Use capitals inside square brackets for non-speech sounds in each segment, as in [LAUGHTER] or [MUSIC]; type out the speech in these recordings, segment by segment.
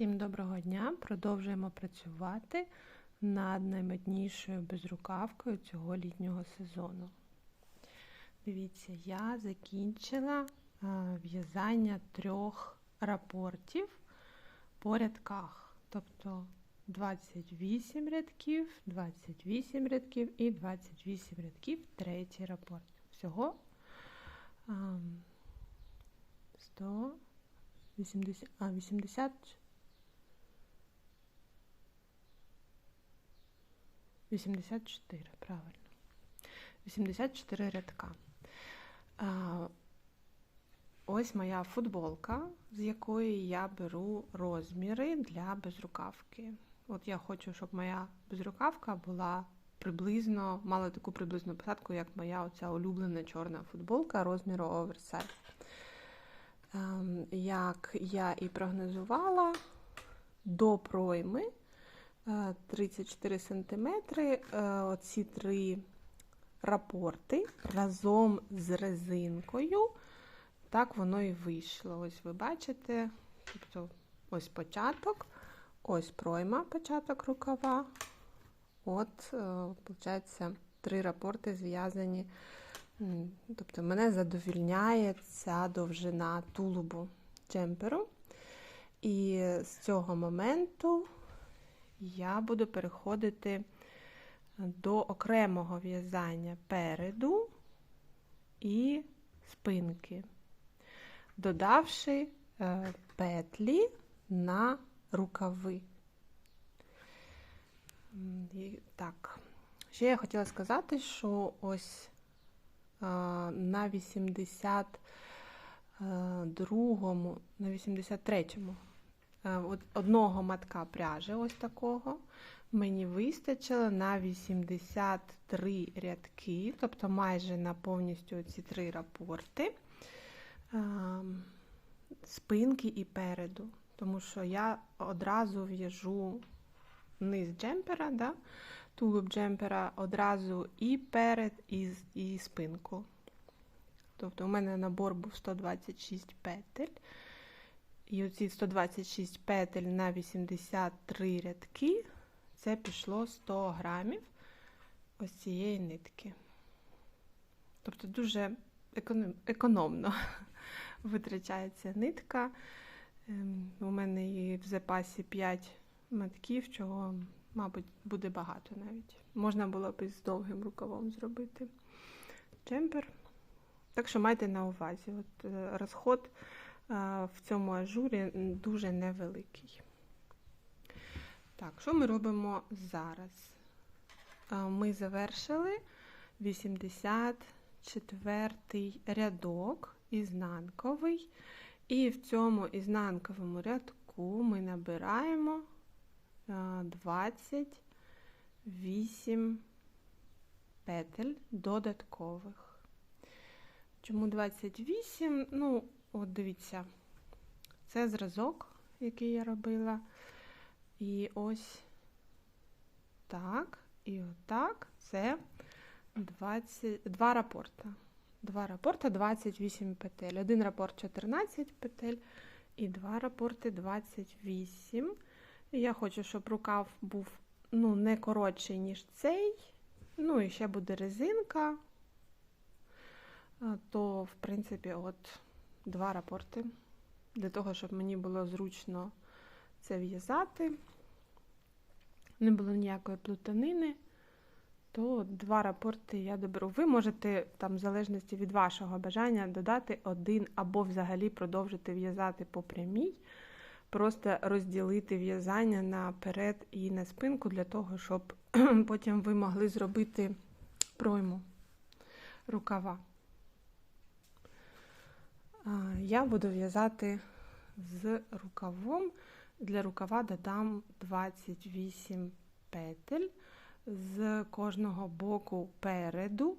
Всім доброго дня! Продовжуємо працювати над наймоднішою безрукавкою цього літнього сезону. Дивіться, я закінчила в'язання трьох рапортів по рядках. Тобто 28 рядків, 28 рядків і 28 рядків третій рапорт. Всього 180, а, 80 84, правильно. 84 рядка. Ось моя футболка, з якої я беру розміри для безрукавки. От я хочу, щоб моя безрукавка була приблизно, мала таку приблизну посадку, як моя оця улюблена чорна футболка розміру оверсайз. Ем, як я і прогнозувала, до пройми 34 см. Оці три рапорти разом з резинкою. Так воно і вийшло. Ось ви бачите, тобто ось початок, ось пройма, початок рукава. От, виходить, е, три рапорти зв'язані. Тобто, мене задовільняє ця довжина тулубу джемперу. І з цього моменту я буду переходити до окремого в'язання переду і спинки, додавши е, петлі на рукави. Так, ще я хотіла сказати, що ось е, на 82-му, на 83-му Е, от одного матка пряжі, ось такого, мені вистачило на 83 рядки, тобто майже на повністю ці три рапорти, е, спинки і переду. Тому що я одразу в'яжу низ джемпера, да? тулуб джемпера одразу і перед, і, і спинку. Тобто у мене набор був 126 петель. І оці 126 петель на 83 рядки, це пішло 100 грамів ось цієї нитки. Тобто дуже економно [LAUGHS] витрачається нитка. Ем, у мене її в запасі 5 матків, чого, мабуть, буде багато навіть. Можна було б із довгим рукавом зробити джемпер. Так що майте на увазі, от е, розход в цьому ажурі дуже невеликий. Так, що ми робимо зараз? Ми завершили 84 рядок ізнанковий, і в цьому ізнанковому рядку ми набираємо 28 петель додаткових. Чому 28? Ну, От дивіться, це зразок, який я робила. І ось так, і отак це 20, два рапорта. Два рапорта 28 петель. Один рапорт 14 петель і два рапорти 28. Я хочу, щоб рукав був ну, не коротший, ніж цей. Ну, і ще буде резинка. То, в принципі, от два рапорти, для того, щоб мені було зручно це в'язати. Не було ніякої плутанини, то два рапорти я доберу. Ви можете, там, в залежності від вашого бажання, додати один або взагалі продовжити в'язати по прямій, просто розділити в'язання наперед і на спинку, для того, щоб [CLEARS THROAT] потім ви могли зробити пройму рукава. Я буду в'язати з рукавом. Для рукава додам 28 петель з кожного боку переду,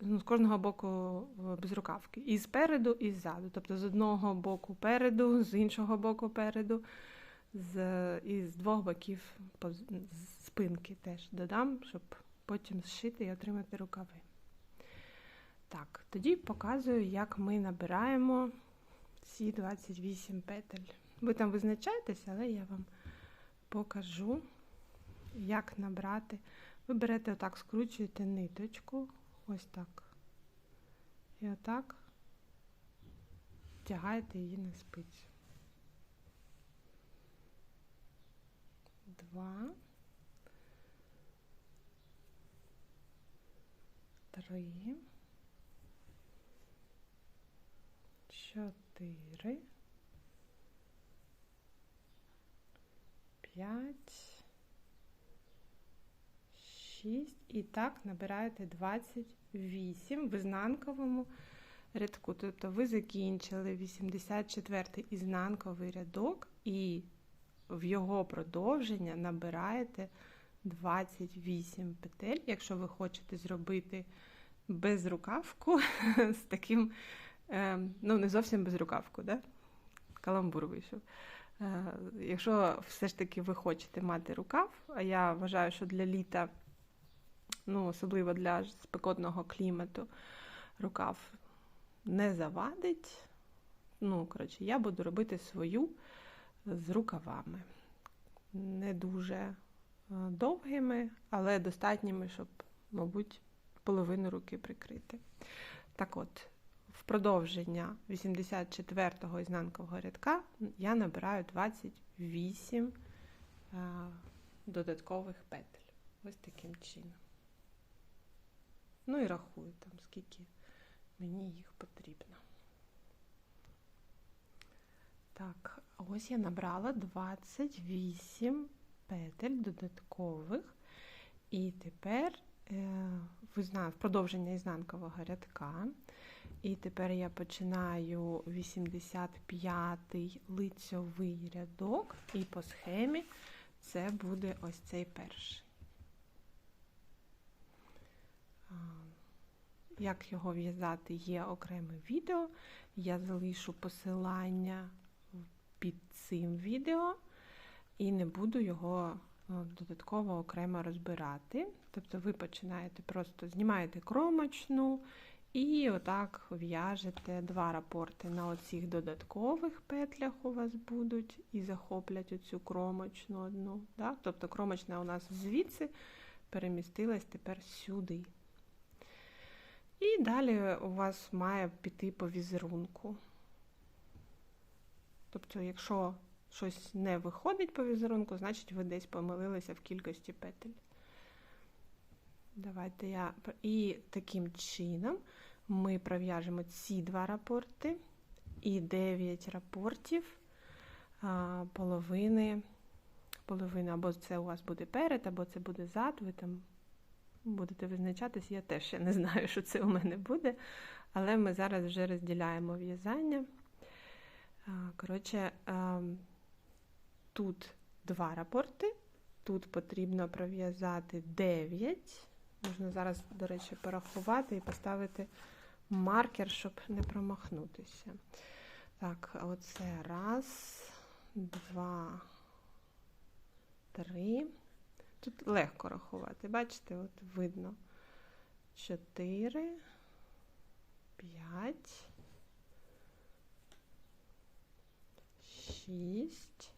ну, з кожного боку без рукавки. І спереду, і ззаду. Тобто з одного боку переду, з іншого боку переду, з, і з двох боків спинки теж додам, щоб потім зшити і отримати рукави. Так, тоді показую, як ми набираємо ці 28 петель Ви там визначаєтеся, але я вам покажу, як набрати. Ви берете отак, скручуєте ниточку, ось так. І отак втягаєте її на спицю. Два. Три. Чотири. П'ять. Шість. І так набираєте 28 в ізнанковому рядку. Тобто ви закінчили 84 ізнанковий рядок і в його продовження набираєте 28 петель, якщо ви хочете зробити безрукавку [LAUGHS] з таким, ну, не зовсім безрукавку, да? каламбур вийшов. Якщо все ж таки ви хочете мати рукав, а я вважаю, що для літа, ну, особливо для спекотного клімату, рукав не завадить. Ну, коротше, я буду робити свою з рукавами. Не дуже е, довгими, але достатніми, щоб, мабуть, половину руки прикрити. Так от, продовження 84-го ізнанкового рядка я набираю 28 е, додаткових петель. Ось таким чином. Ну і рахую там, скільки мені їх потрібно. Так, ось я набрала 28 петель додаткових. І тепер е, в продовження ізнанкового рядка. І тепер я починаю 85-й лицьовий рядок, і по схемі це буде ось цей перший. Як його в'язати, є окреме відео. Я залишу посилання під цим відео і не буду його додатково окремо розбирати. Тобто ви починаєте просто знімаєте кромочну і отак в'яжете два рапорти на оцих додаткових петлях у вас будуть, і захоплять оцю кромочну одну. Так? Тобто кромочна у нас звідси перемістилась тепер сюди. І далі у вас має піти по візерунку. Тобто, якщо щось не виходить по візерунку, значить ви десь помилилися в кількості петель. Давайте я. І таким чином ми пров'яжемо ці два рапорти і 9 рапортів половини. Половина, або це у вас буде перед, або це буде зад, ви там будете визначатись, я теж ще не знаю, що це у мене буде. Але ми зараз вже розділяємо в'язання. Коротше, тут два рапорти, тут потрібно пров'язати 9. Можна зараз, до речі, порахувати і поставити маркер, щоб не промахнутися. Так, оце раз, два, три. Тут легко рахувати. Бачите, от видно 4, 5, 6,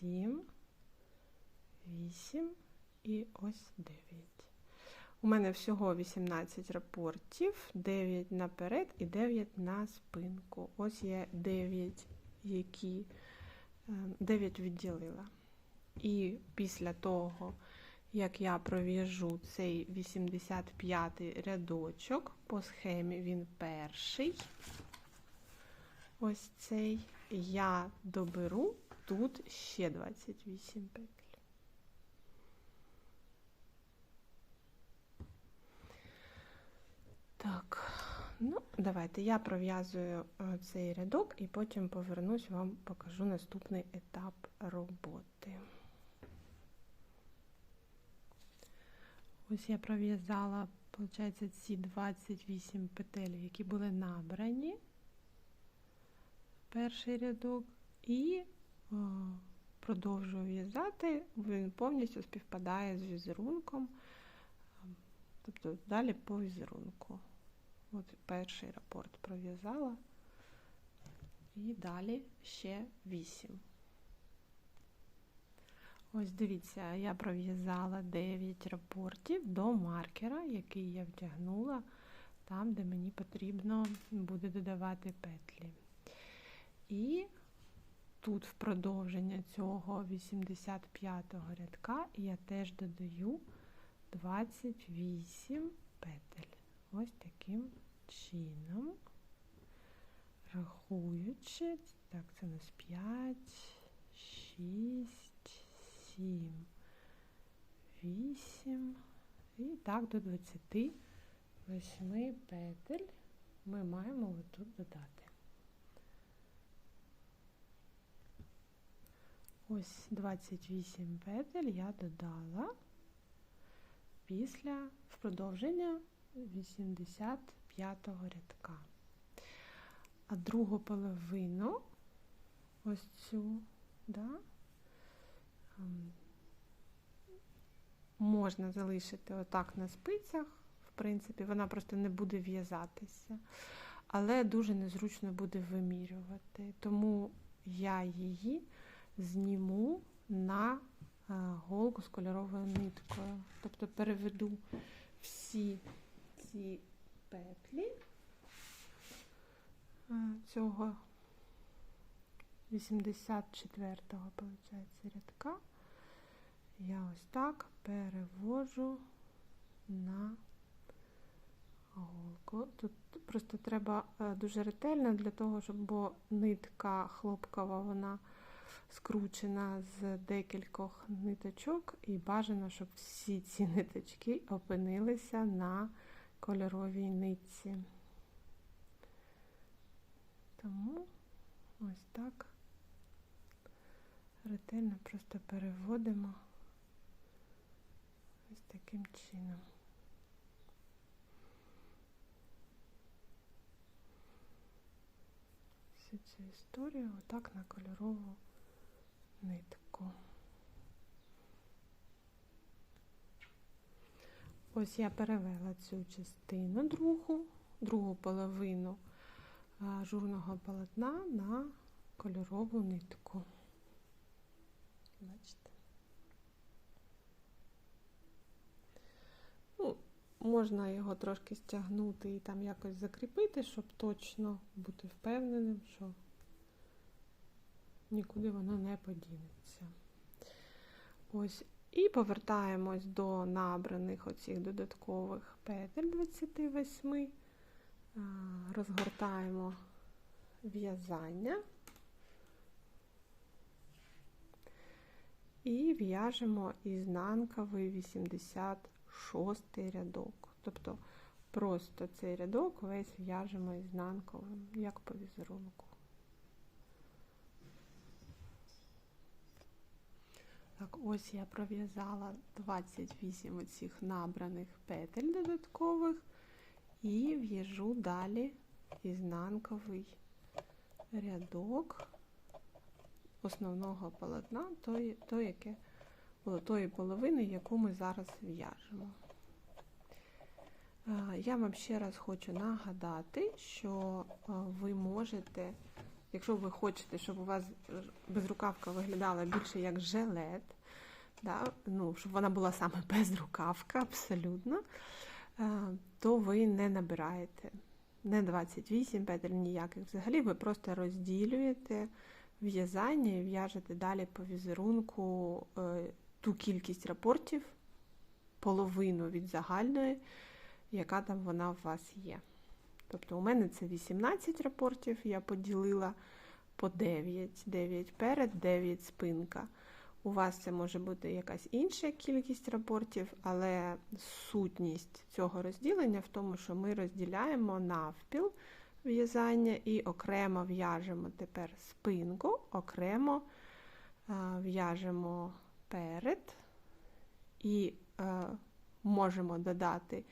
7, 8 і ось 9. У мене всього 18 рапортів, 9 наперед і 9 на спинку. Ось я 9 які 9 е, відділила. І після того, як я пров'яжу цей 85 рядочок, по схемі він перший, ось цей, я доберу тут ще 28 петель. Так. Ну, Давайте я пров'язую е, цей рядок і потім повернусь, вам покажу наступний етап роботи. Ось я пров'язала, виходить, ці 28 петель, які були набрані, перший рядок, і продовжую в'язати, він повністю співпадає з візерунком, тобто далі по візерунку. От перший рапорт пров'язала. І далі ще 8. Ось дивіться, я пров'язала 9 рапортів до маркера, який я втягнула там, де мені потрібно буде додавати петлі. І тут в продовження цього 85-го рядка я теж додаю 28 петель. Ось таким чином, рахуючи, так, це у нас 5, 6, 7, 8 і так до 28 петель ми маємо отут додати. Ось 28 петель я додала після в продовження 85-го рядка. А другу половину, ось цю, да, ем, можна залишити отак на спицях, в принципі, вона просто не буде в'язатися, але дуже незручно буде вимірювати. Тому я її зніму на голку з кольоровою ниткою. Тобто переведу всі ці петлі цього 84-го, виходить, рядка. Я ось так перевожу на голку. Тут просто треба дуже ретельно для того, щоб бо нитка хлопкова, вона скручена з декількох ниточок, і бажано, щоб всі ці ниточки опинилися на кольоровій нитці. Тому ось так ретельно просто переводимо ось таким чином. Всю цю історію отак на кольорову нитку. Ось я перевела цю частину другу, другу половину ажурного полотна на кольорову нитку. Бачите? Ну, Можна його трошки стягнути і там якось закріпити, щоб точно бути впевненим, що нікуди воно не подінеться. Ось, і повертаємось до набраних оцих додаткових петель 28, розгортаємо в'язання і в'яжемо ізнанковий 86 рядок. Тобто просто цей рядок весь в'яжемо ізнанковим, як по візерунку. Так, ось я пров'язала 28 оцих набраних петель додаткових і в'яжу далі ізнанковий рядок основного полотна, той, той, яке, тої половини, яку ми зараз в'яжемо. Я вам ще раз хочу нагадати, що ви можете Якщо ви хочете, щоб у вас безрукавка виглядала більше як жилет, да, ну, щоб вона була саме [LAUGHS] безрукавка, абсолютно, е, то ви не набираєте не 28 петель ніяких. Взагалі ви просто розділюєте в'язання і в'яжете далі по візерунку е, ту кількість рапортів, половину від загальної, яка там вона у вас є. Тобто у мене це 18 рапортів, я поділила по 9, 9 перед, 9 спинка. У вас це може бути якась інша кількість рапортів, але сутність цього розділення в тому, що ми розділяємо навпіл в'язання і окремо в'яжемо тепер спинку, окремо в'яжемо перед і е, можемо додати.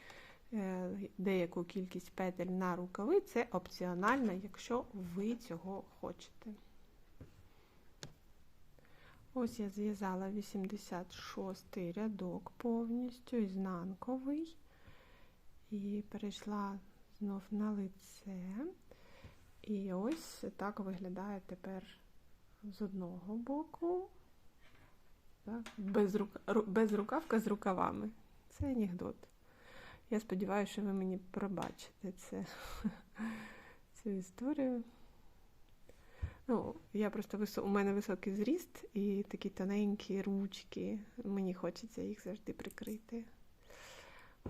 Е, деяку кількість петель на рукави, це опціонально, якщо ви цього хочете. Ось я зв'язала 86 рядок повністю, ізнанковий, і перейшла знов на лице. І ось так виглядає тепер з одного боку. Так, без, рука, без рукавка з рукавами. Це анекдот. Я сподіваюся, що ви мені пробачите це, [LAUGHS] цю історію. Ну, я просто висо... у мене високий зріст і такі тоненькі ручки. Мені хочеться їх завжди прикрити.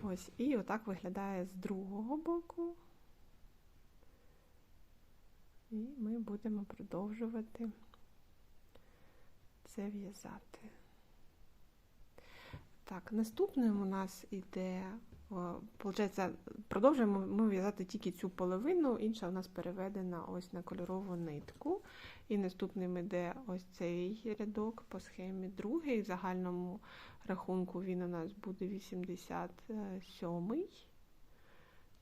Ось, і отак виглядає з другого боку. І ми будемо продовжувати це в'язати. Так, наступним у нас іде, получається, продовжуємо ми в'язати тільки цю половину, інша у нас переведена ось на кольорову нитку. І наступним іде ось цей рядок по схемі другий. В загальному рахунку він у нас буде 87.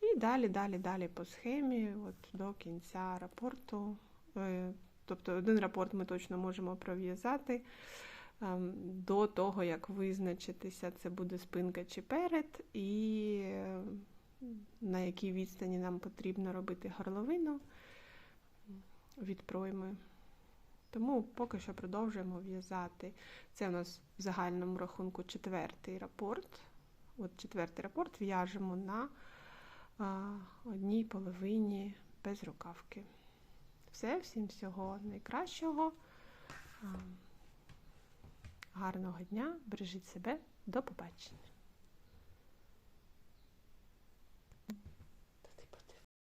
І далі, далі, далі по схемі, от до кінця рапорту. Е, Тобто один рапорт ми точно можемо пров'язати до того, як визначитися, це буде спинка чи перед, і е, на якій відстані нам потрібно робити горловину від пройми. Тому поки що продовжуємо в'язати. Це у нас в загальному рахунку четвертий рапорт. От четвертий рапорт в'яжемо на а, одній половині без рукавки. Все, всім всього найкращого. Гарного дня, бережіть себе, до побачення.